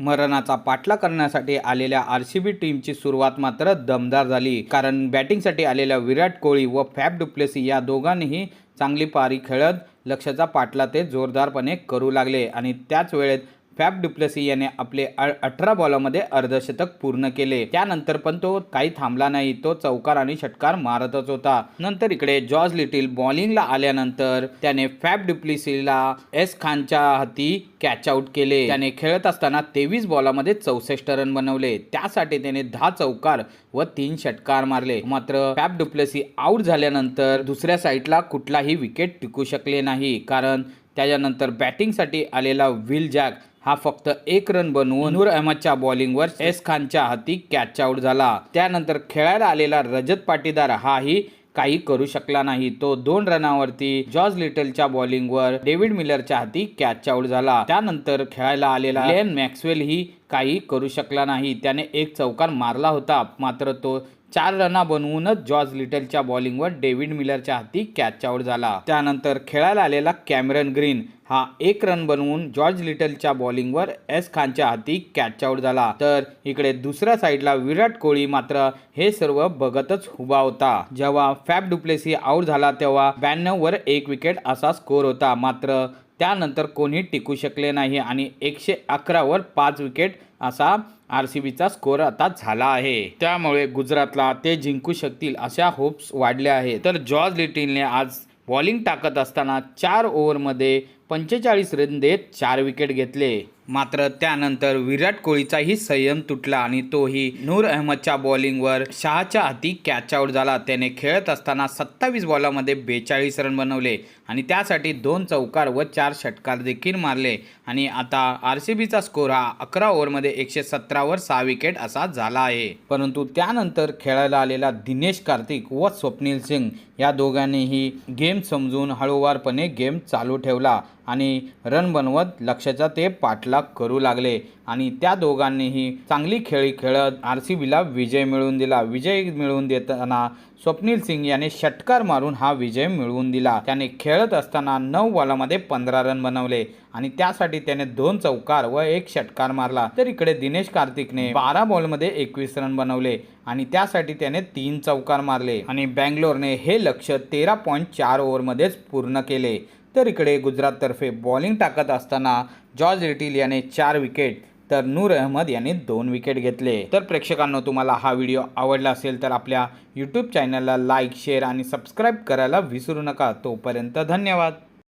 मरणाचा पाठला करण्यासाठी आलेल्या R C B टीमची सुरुवात मात्र दमदार झाली. कारण बॅटिंगसाठी आलेल्या विराट कोहली व फॅब डुप्लेसी या दोघांनीही चांगली पारी खेळत लक्षाचा पाठला ते जोरदारपणे करू लागले आणि त्याच वेळेत फॅब डुप्लेसी याने आपले अठरा बॉलामध्ये अर्धशतक पूर्ण केले. त्यानंतर पण तो काही थांबला नाही. तो चौकार आणि षटकार मारतच होता. नंतर इकडे जॉर्ज लिटिल बॉलिंगला आल्यानंतर त्याने फॅब डुप्लिसीला एस खानच्या हाती कॅच आउट केले. त्याने खेळत असताना तेवीस बॉलामध्ये चौसष्ट रन बनवले. त्यासाठी त्याने दहा चौकार व तीन षटकार मारले. मात्र फॅब डुप्लेसी आऊट झाल्यानंतर दुसऱ्या साईडला कुठलाही विकेट टिकू शकले नाही. कारण त्याच्यानंतर बॅटिंगसाठी आलेला विल जॅक हा फक्त एक रन बनवून नूर अहमदच्या बॉलिंगवर एस खानच्या हाती कॅच आउट झाला. त्यानंतर खेळायला आलेला रजत पाटीदार हाही काही करू शकला नाही. तो दोन रनावरती जॉर्ज लिटलच्या बॉलिंगवर डेव्हिड मिलरच्या हाती कॅच आउट झाला. त्यानंतर खेळायला आलेला लेन मॅक्सवेल ही काही करू शकला नाही. त्याने एक चौकार मारला होता. मात्र तो चार रना बनवूनच जॉर्ज लिटलच्या बॉलिंगवर डेव्हिड मिलरच्या हाती कॅच आउट झाला. त्यानंतर खेळायला आलेला कॅमेरन ग्रीन हा एक रन बनवून जॉर्ज लिटलच्या बॉलिंगवर एस खानच्या हाती कॅच आउट झाला. तर इकडे दुसऱ्या साईडला विराट कोहली मात्र हे सर्व बघतच उभा होता. जेव्हा फॅब डुप्लेसी आउट झाला तेव्हा ब्याण्णव वर एक विकेट असा स्कोर होता. मात्र त्यानंतर कोणी टिकू शकले नाही आणि एकशे अकरावर पाच विकेट असा आर सी बीचा स्कोअर आता झाला आहे. त्यामुळे गुजरातला ते जिंकू शकतील अशा होप्स वाढल्या आहेत. तर जॉर्ज लिटिनने आज बॉलिंग टाकत असताना चार ओव्हरमध्ये पंचेचाळीस रन देत चार विकेट घेतले. मात्र त्यानंतर विराट कोहलीचाही संयम तुटला आणि तोही नूर अहमदच्या बॉलिंगवर शहाच्या हाती कॅच आउट झाला. त्याने खेळत असताना सत्तावीस बॉलामध्ये बेचाळीस रन बनवले आणि त्यासाठी दोन चौकार व चार षटकार देखील मारले. आणि आता आर सी बीचा स्कोर हा अकरा ओव्हरमध्ये एकशे सतरावर सहा विकेट असा झाला आहे. परंतु त्यानंतर खेळायला आलेला दिनेश कार्तिक व स्वप्नील सिंग या दोघांनीही गेम समजून हळूवारपणे गेम चालू ठेवला. आणि रन बनवत लक्षाचा ते पाठलाग करू लागले. आणि त्या दोघांनीही चांगली खेळी खेळत आर सी बीला विजय मिळवून दिला. विजय मिळवून देताना स्वप्नील सिंग याने षटकार मारून हा विजय मिळवून दिला. त्याने खेळत असताना नऊ बॉलामध्ये पंधरा रन बनवले आणि त्यासाठी त्याने दोन चौकार व एक षटकार मारला. तर इकडे दिनेश कार्तिकने बारा बॉलमध्ये एकवीस रन बनवले आणि त्यासाठी त्याने तीन चौकार मारले. आणि बँगलोरने हे लक्ष तेरा पॉईंट चार ओव्हरमध्येच पूर्ण केले. तर इकडे गुजराततर्फे बॉलिंग टाकत असताना जॉर्ज लिटिल याने चार विकेट तर नूर अहमद यांनी दोन विकेट घेतले. तर प्रेक्षकांनो तुम्हाला हा व्हिडिओ आवडला असेल तर आपल्या यूट्यूब चॅनलला लाईक शेअर आणि सबस्क्राईब करायला विसरू नका. तोपर्यंत धन्यवाद.